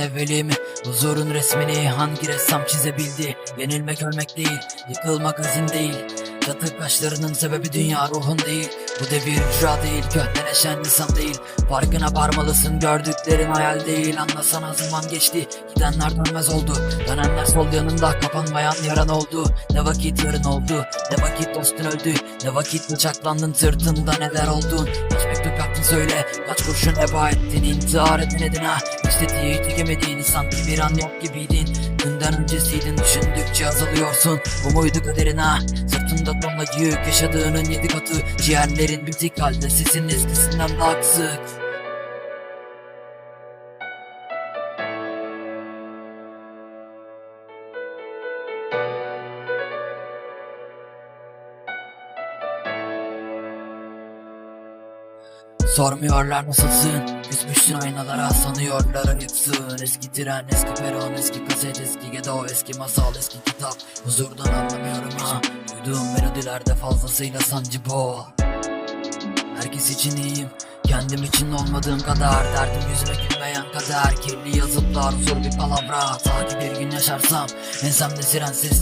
evveli mi? Huzurun resmini hangi ressam çizebildi? Yenilmek ölmek değil, yıkılmak hazin değil. Yatık kaşlarının sebebi dünya ruhun değil. Bu devir ücra değil, köhneleşen insan değil. Farkına varmalısın gördüklerin hayal değil. Anlasana zaman geçti, gidenler dönmez oldu. Dönenler sol yanında, kapanmayan yaran oldu. Ne vakit yarın oldu, ne vakit dostun öldü. Ne vakit bıçaklandın sırtında neler oldun söyle, kaç kurşun heba ettin İntihar edin ha, istediği tükemediğini sanki bir an yok gibiydin. Dünden öncesiydin düşündükçe azalıyorsun. Bu muydu kaderin ha. Sırtında tonla yük yaşadığının yedi katı. Ciğerlerin bitik halde sesin eskisinden daha kısık Sormuyorlar nasılsın? Küsmüşsün aynalara sanıyorlar ayıpsın Eski tren eski peron eski kaset eski gedo Eski masal eski kitap. Huzurdan anlamıyorum ha. Duyduğum melodilerde fazlasıyla sancı bu. Herkes için iyiyim Kendim için olmadığım kadar. Derdim yüzüme gülmeyen kader Kirli yazıtlar zor bir palavra. Ta ki bir gün yaşarsam Ensemde siren ses